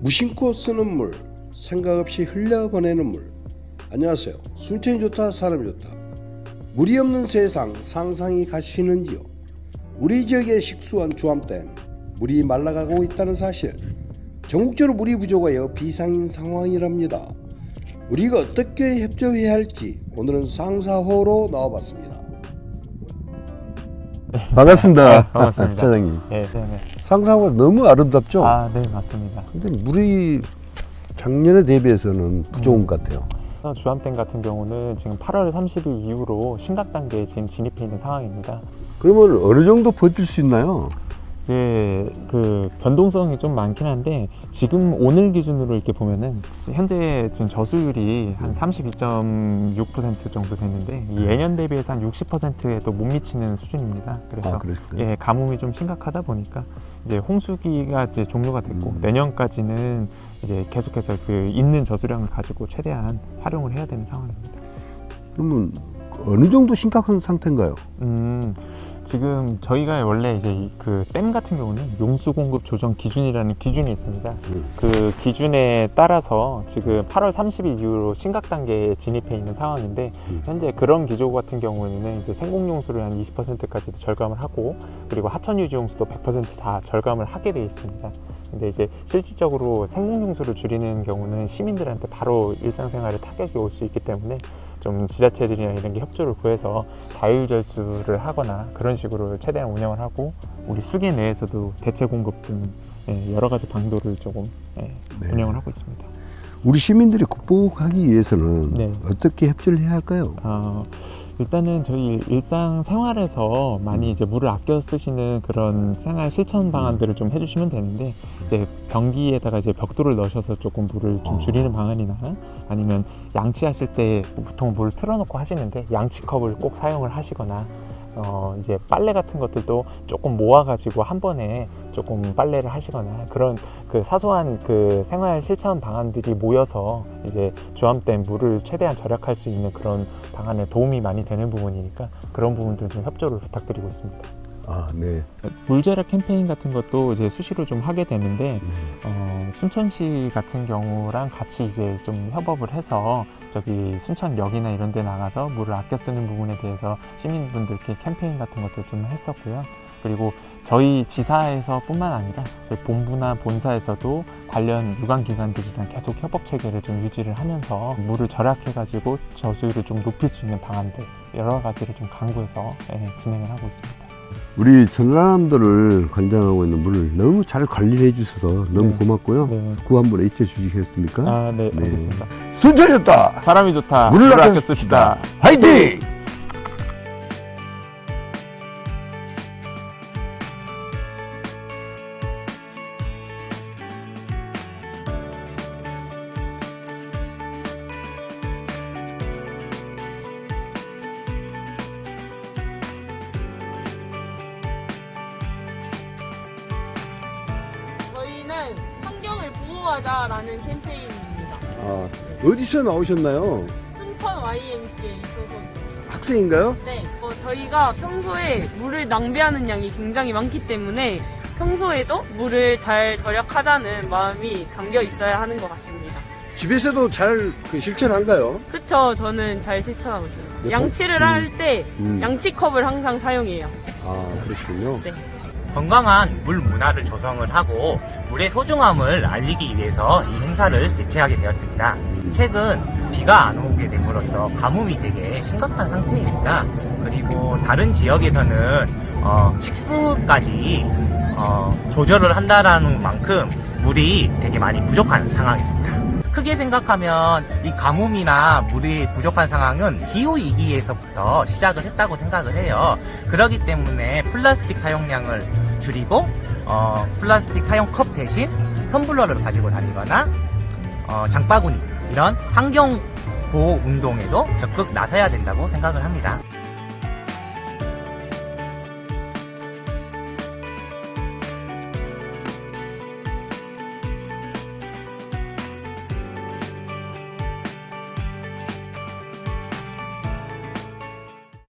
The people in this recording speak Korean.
무심코 쓰는 물, 생각 없이 흘려보내는 물. 안녕하세요. 순천이 좋다, 사람이 좋다. 물이 없는 세상 상상이 가시는지요? 우리 지역의 식수원 주암댐 물이 말라가고 있다는 사실. 전국적으로 물이 부족하여 비상인 상황이랍니다. 우리가 어떻게 협조해야 할지 오늘은 상사호로 나와봤습니다. 반갑습니다. 네, 반갑습니다. 차장님. 네, 네, 네. 상사호가 너무 아름답죠? 아, 네, 맞습니다. 근데 물이 작년에 대비해서는 부족한 것 같아요. 주암댐 같은 경우는 지금 8월 30일 이후로 심각 단계에 지금 진입해 있는 상황입니다. 그러면 어느 정도 버틸 수 있나요? 이제 그 변동성이 좀 많긴 한데 지금 오늘 기준으로 이렇게 보면은 현재 지금 저수율이 한 32.6% 정도 됐는데 이 예년 대비해서 한 60%에도 못 미치는 수준입니다. 그래서 아. 예, 가뭄이 좀 심각하다 보니까 이제 홍수기가 이제 종료가 됐고 음. 내년까지는 이제 계속해서 그 있는 저수량을 가지고 최대한 활용을 해야 되는 상황입니다. 그러면 어느 정도 심각한 상태인가요? 음, 지금 저희가 원래 이제 그 댐 같은 경우는 용수 공급 조정 기준이라는 기준이 있습니다. 음. 그 기준에 따라서 지금 8월 30일 이후로 심각 단계에 진입해 있는 상황인데 음. 현재 그런 기조 같은 경우에는 이제 생공 용수를 한 20%까지도 절감을 하고 그리고 하천 유지 용수도 100%다 절감을 하게 돼 있습니다. 근데 이제 실질적으로 생공 용수를 줄이는 경우는 시민들한테 바로 일상생활에 타격이 올 수 있기 때문에 좀 지자체들이나 이런 게 협조를 구해서 자율절수를 하거나 그런 식으로 최대한 운영을 하고 우리 수계 내에서도 대체 공급 등 예, 여러 가지 방도를 조금 예, 네. 운영을 하고 있습니다. 우리 시민들이 극복하기 위해서는 네. 어떻게 협조를 해야 할까요? 어, 일단은 저희 일상 생활에서 많이 이제 물을 아껴 쓰시는 그런 생활 실천 방안들을 좀 해주시면 되는데 이제 변기에다가 이제 벽돌을 넣으셔서 조금 물을 좀 어. 줄이는 방안이나 아니면 양치하실 때 보통 물을 틀어놓고 하시는데 양치컵을 꼭 사용을 하시거나 어 이제 빨래 같은 것들도 조금 모아가지고 한 번에 조금 빨래를 하시거나 그런 그 사소한 그 생활 실천 방안들이 모여서 이제 주암댐 물을 최대한 절약할 수 있는 그런 방안에 도움이 많이 되는 부분이니까 그런 부분들 좀 협조를 부탁드리고 있습니다. 아, 네. 물 절약 캠페인 같은 것도 이제 수시로 좀 하게 되는데 네. 어, 순천시 같은 경우랑 같이 이제 좀 협업을 해서 저기 순천역이나 이런 데 나가서 물을 아껴 쓰는 부분에 대해서 시민분들께 캠페인 같은 것도 좀 했었고요. 그리고 저희 지사에서 뿐만 아니라 저희 본부나 본사에서도 관련 유관기관들이랑 계속 협업 체계를 좀 유지를 하면서 물을 절약해가지고 저수율을 좀 높일 수 있는 방안들 여러 가지를 좀 강구해서 예, 진행을 하고 있습니다. 우리 전라남도를 관장하고 있는 물을 너무 잘 관리해 주셔서 너무 네. 고맙고요. 네. 그거 한번 잊혀 주시겠습니까? 아, 네, 네. 알겠습니다. 순천이었다. 사람이 좋다. 물을 아껴 씁시다. 화이팅! 환경을 보호하자라는 캠페인입니다. 아, 어디서 나오셨나요? 순천 YMCA 소속입니다. 학생인가요? 네, 어, 저희가 평소에 물을 낭비하는 양이 굉장히 많기 때문에 평소에도 물을 잘 절약하자는 마음이 담겨 있어야 하는 것 같습니다. 집에서도 잘그 실천한가요? 그쵸, 저는 잘 실천하고 있습니다. 네, 양치를 음. 할때 음. 양치컵을 항상 사용해요. 아, 그러시군요. 네. 건강한 물 문화를 조성을 하고 물의 소중함을 알리기 위해서 이 행사를 개최하게 되었습니다. 최근 비가 안 오게 됨으로써 가뭄이 되게 심각한 상태입니다. 그리고 다른 지역에서는 어, 식수까지 어, 조절을 한다라는 만큼 물이 되게 많이 부족한 상황입니다. 크게 생각하면 이 가뭄이나 물이 부족한 상황은 기후 위기에서부터 시작을 했다고 생각을 해요. 그렇기 때문에 플라스틱 사용량을 줄이고 어, 플라스틱 사용 컵 대신 텀블러를 가지고 다니거나 어, 장바구니 이런 환경 보호 운동에도 적극 나서야 된다고 생각을 합니다.